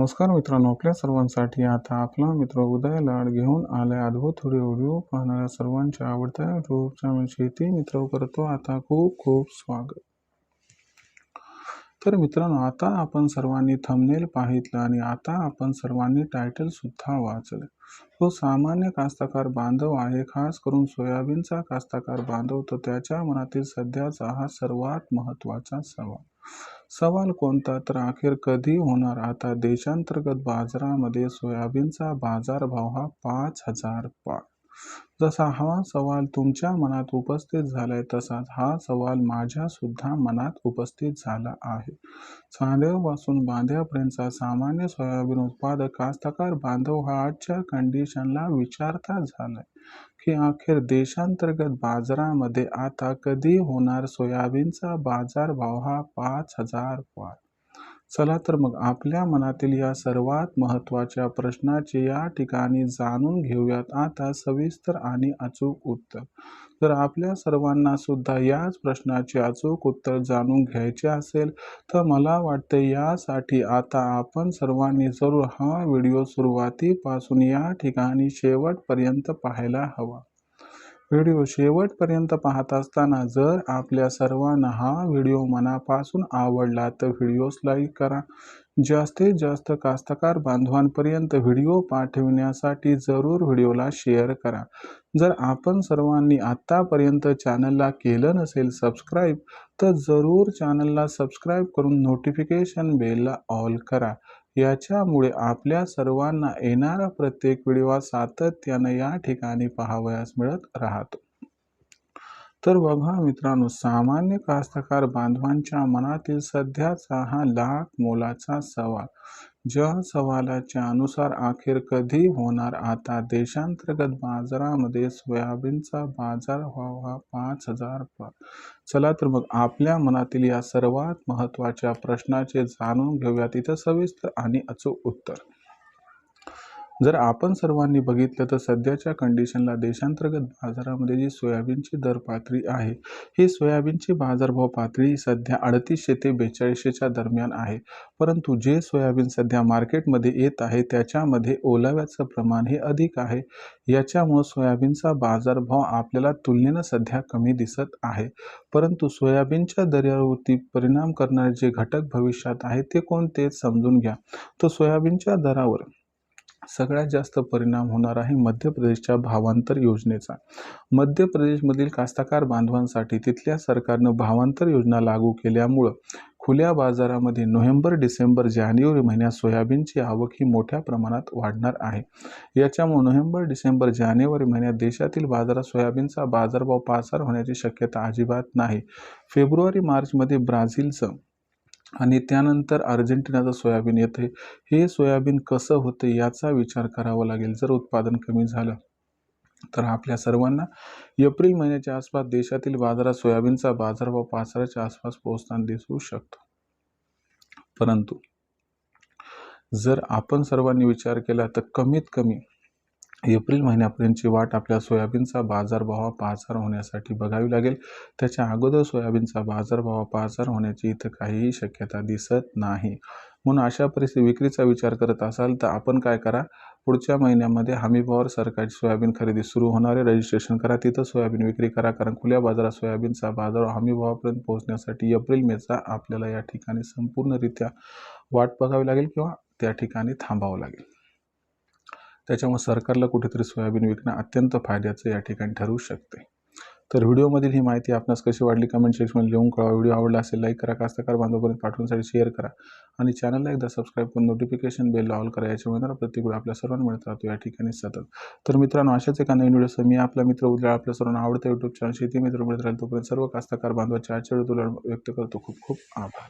नमस्कार मित्रांनो आपल्या सर्वांसाठी आता आपला मित्र उदय लाड घेऊन आलाय अद्भुत व्हिडिओ व्हिडिओ पाहणाऱ्या सर्वांच्या आवडत्या युट्यूब चॅनल शेती मित्र करतो आता खूप खूप स्वागत. तर मित्रांनो आता आपण सर्वांनी थंबनेल पाहितलं आणि आता आपण सर्वांनी टायटल सुद्धा वाचलं. तो सामान्य कास्तकार बांधव आहे खास करून सोयाबीनचा कास्तकार बांधव. तर त्याच्या मनातील सध्याचा हा सर्वात महत्त्वाचा सवाल. सवाल कोणता तर अखेर कधी होणार? आता देशांतर्गत बाजारामध्ये सोयाबीनचा बाजारभाव हा पाच हजार पाच जसा हा सवाल तुमच्या मनात उपस्थित झालाय तसाच हा सवाल माझ्या सुद्धा मनात उपस्थित झाला आहे. चांद्यापासून बांध्यापर्यंतचा सामान्य सोयाबीन उत्पादक कास्तकार बांधव हा आजच्या कंडिशनला विचारता झालाय. की अखेर देशांतर्गत बाजारामध्ये आता कधी होणार सोयाबीनचा बाजारभाव हा पाच हजार पार चला तर मग आपल्या मनातील या सर्वात महत्त्वाच्या प्रश्नाचे या ठिकाणी जाणून घेऊयात. आता सविस्तर आणि अचूक उत्तर. जर आपल्या सर्वांना सुद्धा याच प्रश्नाचे अचूक उत्तर जाणून घ्यायचे असेल तर मला वाटते यासाठी आता आपण सर्वांनी जरूर हा व्हिडिओ सुरुवातीपासून या ठिकाणी शेवटपर्यंत पाहायला हवा. व्हिडिओ शेवटपर्यंत पाहत असताना जर आपल्या सर्वांना हा व्हिडिओ मनापासून आवडला तर व्हिडिओस लाईक करा. जास्तीत जास्त कास्तकार बांधवांपर्यंत व्हिडिओ पाठविण्यासाठी जरूर व्हिडिओला शेअर करा. जर आपण सर्वांनी आत्तापर्यंत चॅनलला केलं नसेल सबस्क्राईब तर जरूर चॅनलला सबस्क्राईब करून नोटिफिकेशन बेलला ऑल करा. याच्यामुळे आपल्या सर्वांना येणारा प्रत्येक व्हिडिओ सातत्यानं या ठिकाणी पाहावयास मिळत राहतो. तर बघा मित्रांनो सामान्य कास्तकार बांधवांच्या मनातील सध्याचा हा लाख मोलाचा सवाल. ज्या सवालाच्या अनुसार अखेर कधी होणार आता? देशांतर्गत बाजारामध्ये सोयाबीनचा बाजार व्हावा पाच हजार पार. चला तर मग आपल्या मनातील या सर्वात महत्त्वाच्या प्रश्नाचे जाणून घेऊयात इथं सविस्तर आणि अचूक उत्तर. जर आपण सर्वांनी बघितलं तर सध्याच्या कंडिशनला देशांतर्गत बाजारामध्ये जी सोयाबीनची दर पातळी आहे ही सोयाबीनची बाजारभाव पातळी सध्या अडतीसशे ते बेचाळीसशेच्या दरम्यान आहे. परंतु जे सोयाबीन सध्या मार्केटमध्ये येत आहे त्याच्यामध्ये ओलाव्याचं प्रमाण हे अधिक आहे. याच्यामुळं सोयाबीनचा बाजारभाव आपल्याला तुलनेनं सध्या कमी दिसत आहे. परंतु सोयाबीनच्या दर्यावरती परिणाम करणारे जे घटक भविष्यात आहेत ते कोणते समजून घ्या. तर सोयाबीनच्या दरावर सगळ्यात जास्त परिणाम होणार आहे मध्य प्रदेशच्या भावांतर योजनेचा. मध्य प्रदेशमधील कास्तकार बांधवांसाठी तिथल्या सरकारनं भावांतर योजना लागू केल्यामुळं खुल्या बाजारामध्ये नोव्हेंबर डिसेंबर जानेवारी महिन्यात सोयाबीनची आवक ही मोठ्या प्रमाणात वाढणार आहे. याच्यामुळे नोव्हेंबर डिसेंबर जानेवारी महिन्यात देशातील बाजारात सोयाबीनचा बाजारभाव पासार होण्याची शक्यता अजिबात नाही. फेब्रुवारी मार्चमध्ये ब्राझीलचं आणि त्यानंतर अर्जेंटिनाचं सोयाबीन येते हे सोयाबीन कसं होते याचा विचार करावा लागेल. जर उत्पादन कमी झालं तर आपल्या सर्वांना एप्रिल महिन्याच्या आसपास देशातील बाजारात सोयाबीनचा बाजारभाव पाचराच्या आसपास पोहोचताना दिसू शकतो. परंतु जर आपण सर्वांनी विचार केला तर कमीत कमी एप्रिल महिन्यापर्यंतची वाट आपल्या सोयाबीनचा बाजारभाव पाचार होण्यासाठी बघावी लागेल. त्याच्या अगोदर सोयाबीनचा बाजारभाव पाचार होण्याची इथं काहीही शक्यता दिसत नाही. म्हणून अशा परिस्थिती विक्रीचा विचार करत असाल तर आपण काय करा? पुढच्या महिन्यामध्ये हमीभावावर सरकारची सोयाबीन खरेदी सुरू होणारे रजिस्ट्रेशन करा. तिथं सोयाबीन विक्री करा. कारण खुल्या बाजारात सोयाबीनचा बाजार हमीभावापर्यंत पोहोचण्यासाठी एप्रिल मेचा आपल्याला या ठिकाणी संपूर्णरित्या वाट बघावी लागेल किंवा त्या ठिकाणी थांबावं लागेल. त्याच्यामुळे सरकारला कुठेतरी सोयाबीन विकणं अत्यंत फायद्याचं या ठिकाणी ठरू शकते. तर व्हिडिओमधील ही माहिती आपणास कशी वाटली कमेंट सेक्शनमध्ये लिहून कळवा. व्हिडिओ आवडला असेल लाईक करा. कास्तकार बांधवापर्यंत पाठवण्यासाठी शेअर करा. आणि चॅनलला एकदा सबस्क्राईब करून नोटिफिकेशन बेल ऑल करा. याच्यामुळे प्रत्येक वेळी आपल्या सर्वांना मिळत राहतो या ठिकाणी सतत. तर मित्रांनो अशाच एका नवीन व्हिडिओ मी आपला मित्र उद्या आपल्या सर्वांना आवडतं यूट्यूब चॅनल शेती मित्र मिळत राहील तोपर्यंत सर्व कास्तकार बांधवाच्या आचरण तुला व्यक्त करतो. खूप खूप आभार.